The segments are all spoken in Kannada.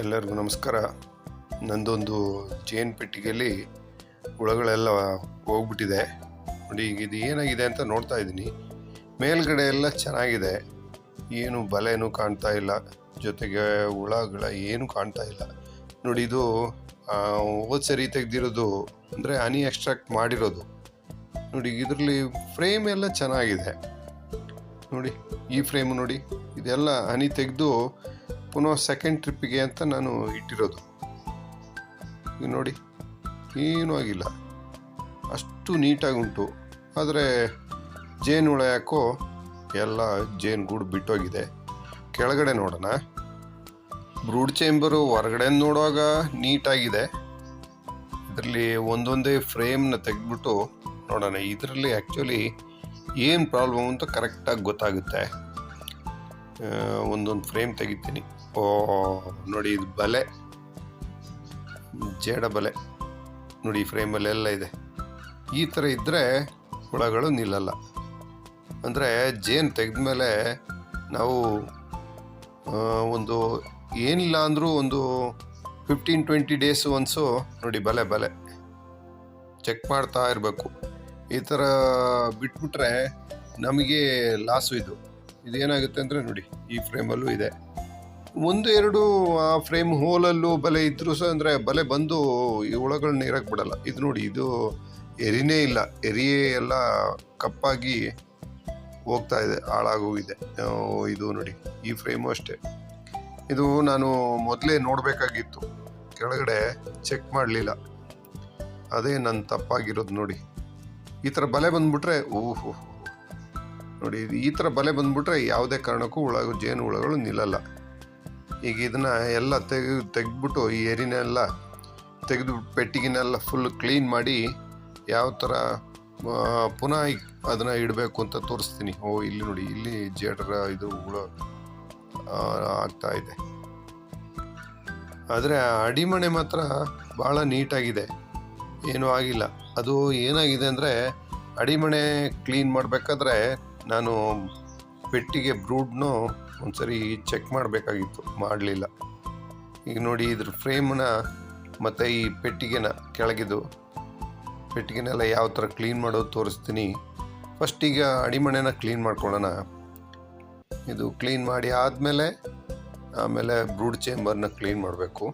ಎಲ್ಲರಿಗೂ ನಮಸ್ಕಾರ. ನಂದೊಂದು ಜೇನ್ ಪೆಟ್ಟಿಗೆಯಲ್ಲಿ ಹುಳಗಳೆಲ್ಲ ಹೋಗ್ಬಿಟ್ಟಿದೆ. ನೋಡಿ ಈಗ ಇದು ಏನಾಗಿದೆ ಅಂತ ನೋಡ್ತಾ ಇದ್ದೀನಿ. ಮೇಲ್ಗಡೆ ಎಲ್ಲ ಚೆನ್ನಾಗಿದೆ. ಏನು ಬಲೆನೂ ಕಾಣ್ತಾ ಇಲ್ಲ. ಜೊತೆಗೆ ಹುಳಗಳ ಏನು ಕಾಣ್ತಾ ಇಲ್ಲ. ನೋಡಿ, ಇದು ಹೋದ ಸರಿ ತೆಗೆದಿರೋದು ಅಂದರೆ ಹನಿ ಎಕ್ಸ್ಟ್ರಾಕ್ಟ್ ಮಾಡಿರೋದು. ನೋಡಿ, ಇದರಲ್ಲಿ ಫ್ರೇಮ್ ಎಲ್ಲ ಚೆನ್ನಾಗಿದೆ. ನೋಡಿ, ಈ ಫ್ರೇಮ್ ನೋಡಿ, ಇದೆಲ್ಲ ಹನಿ ತೆಗೆದು ಪುನಃ ಸೆಕೆಂಡ್ ಟ್ರಿಪ್ಪಿಗೆ ಅಂತ ನಾನು ಇಟ್ಟಿರೋದು. ಈಗ ನೋಡಿ, ಏನೂ ಆಗಿಲ್ಲ. ಅಷ್ಟು ನೀಟಾಗಿ ಉಂಟು. ಆದರೆ ಜೇನು ಹುಳ ಯಾಕೋ ಎಲ್ಲ ಜೇನು ಗೂಡು ಬಿಟ್ಟೋಗಿದೆ. ಕೆಳಗಡೆ ನೋಡೋಣ. ಬ್ರೂಡ್ ಚೇಂಬರು ಹೊರಗಡೆ ನೋಡುವಾಗ ನೀಟಾಗಿದೆ. ಇದರಲ್ಲಿ ಒಂದೊಂದೇ ಫ್ರೇಮ್ನ ತೆಗೆದ್ಬಿಟ್ಟು ನೋಡೋಣ. ಇದರಲ್ಲಿ ಆ್ಯಕ್ಚುಲಿ ಏನು ಪ್ರಾಬ್ಲಮ್ ಅಂತ ಕರೆಕ್ಟಾಗಿ ಗೊತ್ತಾಗುತ್ತೆ. ಒಂದೊಂದು ಫ್ರೇಮ್ ತೆಗಿತೀನಿ. ಓ, ನೋಡಿ, ಇದು ಬಲೆ. ಜೇಡ ಬಲೆ. ನೋಡಿ, ಈ ಫ್ರೇಮಲ್ಲೆಲ್ಲ ಇದೆ. ಈ ಥರ ಇದ್ದರೆ ಹುಳಗಳು ನಿಲ್ಲಲ್ಲ. ಅಂದರೆ, ಜೇನು ತೆಗೆದ್ಮೇಲೆ ನಾವು ಒಂದು ಏನಿಲ್ಲ ಅಂದರೂ ಒಂದು ಫಿಫ್ಟೀನ್ ಟ್ವೆಂಟಿ ಡೇಸ್ ಒನ್ಸು ನೋಡಿ, ಬಲೆ ಬಲೆ. ಚೆಕ್ ಮಾಡ್ತಾ ಇರಬೇಕು. ಈ ಥರ ಬಿಟ್ಬಿಟ್ರೆ ನಮಗೆ ಲಾಸು ಇದು. ಇದೇನಾಗುತ್ತೆ ಅಂದರೆ, ನೋಡಿ, ಈ ಫ್ರೇಮಲ್ಲೂ ಇದೆ. ಒಂದು ಎರಡು ಆ ಫ್ರೇಮ್ ಹೋಲಲ್ಲೂ ಬಲೆ ಇದ್ರೂ ಸಹ ಅಂದರೆ ಬಲೆ ಬಂದು ಈ ಹುಳಗಳನ್ನ ನೀರಕ್ಕೆ ಬಿಡಲ್ಲ. ಇದು ನೋಡಿ, ಇದು ಎರಿನೇ ಇಲ್ಲ. ಎರಿಯೇ ಎಲ್ಲ ಕಪ್ಪಾಗಿ ಹೋಗ್ತಾ ಇದೆ ಹಾಳಾಗೋಗಿದೆ ಇದು. ನೋಡಿ, ಈ ಫ್ರೇಮು ಅಷ್ಟೇ. ಇದು ನಾನು ಮೊದಲೇ ನೋಡಬೇಕಾಗಿತ್ತು. ಕೆಳಗಡೆ ಚೆಕ್ ಮಾಡಲಿಲ್ಲ. ಅದೇ ನನ್ನ ತಪ್ಪಾಗಿರೋದು ನೋಡಿ. ಈ ಥರ ಬಲೆ ಬಂದ್ಬಿಟ್ರೆ, ಓಹೋ. ನೋಡಿ, ಈ ಥರ ಬಲೆ ಬಂದ್ಬಿಟ್ರೆ ಯಾವುದೇ ಕಾರಣಕ್ಕೂ ಹುಳ ಜೇನು ಹುಳಗಳು ನಿಲ್ಲಲ್ಲ. ಈಗ ಇದನ್ನು ಎಲ್ಲ ತೆಗೆ, ತೆಗೆದ್ಬಿಟ್ಟು ಈ ಎರಿನೆಲ್ಲ ತೆಗೆದು ಪೆಟ್ಟಿಗೆನೆಲ್ಲ ಫುಲ್ ಕ್ಲೀನ್ ಮಾಡಿ ಯಾವ ಥರ ಪುನಃ ಅದನ್ನು ಇಡಬೇಕು ಅಂತ ತೋರಿಸ್ತೀನಿ. ಓ, ಇಲ್ಲಿ ನೋಡಿ, ಇಲ್ಲಿ ಜೇಡರ ಇದು ಆಗ್ತಾ ಇದೆ. ಆದರೆ ಅಡಿಮಣೆ ಮಾತ್ರ ಭಾಳ ನೀಟಾಗಿದೆ. ಏನೂ ಆಗಿಲ್ಲ. ಅದು ಏನಾಗಿದೆ ಅಂದರೆ ಅಡಿಮಣೆ ಕ್ಲೀನ್ ಮಾಡಬೇಕಾದ್ರೆ ನಾನು ಪೆಟ್ಟಿಗೆ ಬ್ರೂಡ್ನು ಒಂದ್ಸರಿ ಚೆಕ್ ಮಾಡಬೇಕಾಗಿತ್ತು, ಮಾಡಲಿಲ್ಲ. ಈಗ ನೋಡಿ ಇದ್ರ ಫ್ರೇಮ್ನ ಮತ್ತು ಈ ಪೆಟ್ಟಿಗೆನ ಕೆಳಗಿದು. ಪೆಟ್ಟಿಗೆನೆಲ್ಲ ಯಾವ ಥರ ಕ್ಲೀನ್ ಮಾಡೋದು ತೋರಿಸ್ತೀನಿ. ಫಸ್ಟ್ ಈಗ ಅಡಿಮಣೆನ ಕ್ಲೀನ್ ಮಾಡ್ಕೊಳ್ಳೋಣ. ಇದು ಕ್ಲೀನ್ ಮಾಡಿ ಆದಮೇಲೆ, ಆಮೇಲೆ ಬ್ರೂಡ್ ಚೇಂಬರ್ನ ಕ್ಲೀನ್ ಮಾಡಬೇಕು.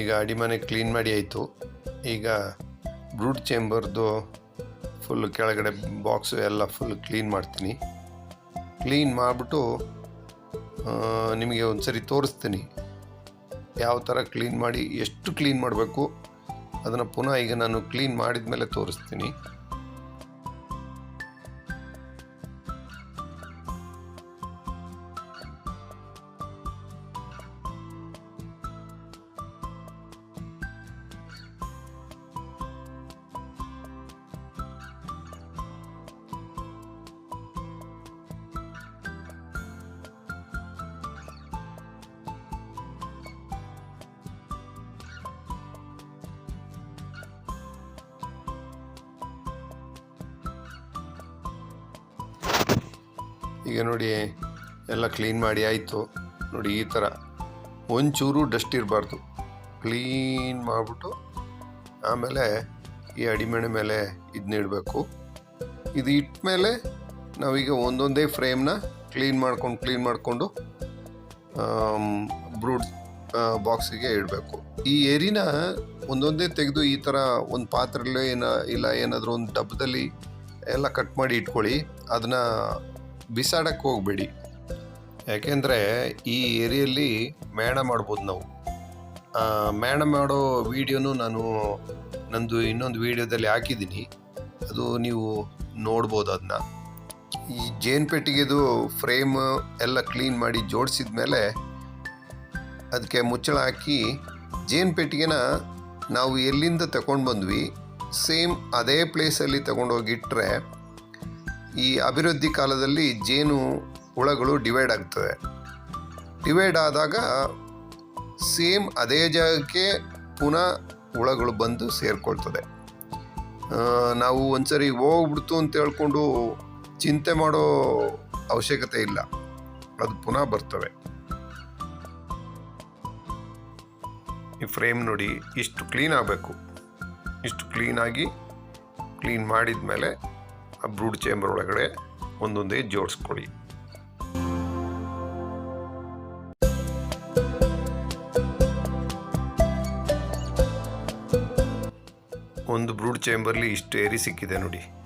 ಈಗ ಅಡಿಮನೆ ಕ್ಲೀನ್ ಮಾಡಿ ಆಯಿತು. ಈಗ ಬ್ರೂಡ್ ಚೇಂಬರ್ದು ಫುಲ್ ಕೆಳಗಡೆ ಬಾಕ್ಸು ಎಲ್ಲ ಫುಲ್ ಕ್ಲೀನ್ ಮಾಡ್ತೀನಿ. ಕ್ಲೀನ್ ಮಾಡಿಬಿಟ್ಟು ನಿಮಗೆ ಒಂದು ಸರಿ ತೋರಿಸ್ತೀನಿ. ಯಾವ ಥರ ಕ್ಲೀನ್ ಮಾಡಿ, ಎಷ್ಟು ಕ್ಲೀನ್ ಮಾಡಬೇಕು, ಅದನ್ನು ಪುನಃ ಈಗ ನಾನು ಕ್ಲೀನ್ ಮಾಡಿದ ಮೇಲೆ ತೋರಿಸ್ತೀನಿ. ಈಗ ನೋಡಿ, ಎಲ್ಲ ಕ್ಲೀನ್ ಮಾಡಿ ಆಯಿತು. ನೋಡಿ, ಈ ಥರ ಒಂಚೂರು ಡಸ್ಟ್ ಇರಬಾರ್ದು. ಕ್ಲೀನ್ ಮಾಡಿಬಿಟ್ಟು ಆಮೇಲೆ ಈ ಅಡಿಮೆಣೆ ಮೇಲೆ ಇದನ್ನಿಡಬೇಕು ಇದು ಇಟ್ಟ ಮೇಲೆ ನಾವೀಗ ಒಂದೊಂದೇ ಫ್ರೇಮ್ನ ಕ್ಲೀನ್ ಮಾಡ್ಕೊಂಡು ಕ್ಲೀನ್ ಮಾಡಿಕೊಂಡು ಬ್ರೂಡ್ ಬಾಕ್ಸಿಗೆ ಇಡಬೇಕು. ಈ ಏರಿನ ಒಂದೊಂದೇ ತೆಗೆದು ಈ ಥರ ಒಂದು ಪಾತ್ರೆಯಲ್ಲಿ ಏನ, ಇಲ್ಲ ಏನಾದರೂ ಒಂದು ಡಬ್ಬದಲ್ಲಿ ಎಲ್ಲ ಕಟ್ ಮಾಡಿ ಇಟ್ಕೊಳ್ಳಿ. ಅದನ್ನ ಬಿಸಾಡಕ್ಕೆ ಹೋಗಬೇಡಿ. ಯಾಕೆಂದರೆ ಈ ಏರಿಯಲ್ಲಿ ಮೇಣ ಮಾಡ್ಬೋದು ನಾವು. ಮೇಣ ಮಾಡೋ ವಿಡಿಯೋನು ನಾನು ನಂದು ಇನ್ನೊಂದು ವಿಡಿಯೋದಲ್ಲಿ ಹಾಕಿದ್ದೀನಿ. ಅದು ನೀವು ನೋಡ್ಬೋದು ಅದನ್ನ ಈ ಜೇನು ಪೆಟ್ಟಿಗೆದು ಫ್ರೇಮ್ ಎಲ್ಲ ಕ್ಲೀನ್ ಮಾಡಿ ಜೋಡಿಸಿದ ಮೇಲೆ ಅದಕ್ಕೆ ಮುಚ್ಚಳ ಹಾಕಿ ಜೇನು ಪೆಟ್ಟಿಗೆನ ನಾವು ಎಲ್ಲಿಂದ ತಗೊಂಡು ಬಂದ್ವಿ, ಸೇಮ್ ಅದೇ ಪ್ಲೇಸಲ್ಲಿ ತಗೊಂಡೋಗಿಟ್ರೆ ಈ ಅಭಿವೃದ್ಧಿ ಕಾಲದಲ್ಲಿ ಜೇನು ಹುಳಗಳು ಡಿವೈಡ್ ಆಗ್ತದೆ ಡಿವೈಡ್ ಆದಾಗ ಸೇಮ್ ಅದೇ ಜಾಗಕ್ಕೆ ಪುನಃ ಹುಳಗಳು ಬಂದು ಸೇರಿಕೊಳ್ತದೆ. ನಾವು ಒಂದ್ಸರಿ ಹೋಗ್ಬಿಡ್ತು ಅಂತ ಹೇಳ್ಕೊಂಡು ಚಿಂತೆ ಮಾಡೋ ಅವಶ್ಯಕತೆ ಇಲ್ಲ. ಅದು ಪುನಃ ಬರ್ತವೆ. ಈ ಫ್ರೇಮ್ ನೋಡಿ ಇಷ್ಟು ಕ್ಲೀನ್ ಆಗಬೇಕು. ಇಷ್ಟು ಕ್ಲೀನಾಗಿ ಕ್ಲೀನ್ ಮಾಡಿದ ಮೇಲೆ ಬ್ರೂಡ್ ಚೇಂಬರ್ ಒಳಗಡೆ ಒಂದೊಂದೇ ಜೋಡಿಸ್ಕೊಳ್ಳಿ. ಒಂದು ಬ್ರೂಡ್ ಚೇಂಬರ್ಲಿ ಇಷ್ಟು ಏರಿ ಸಿಕ್ಕಿದೆ ನೋಡಿ.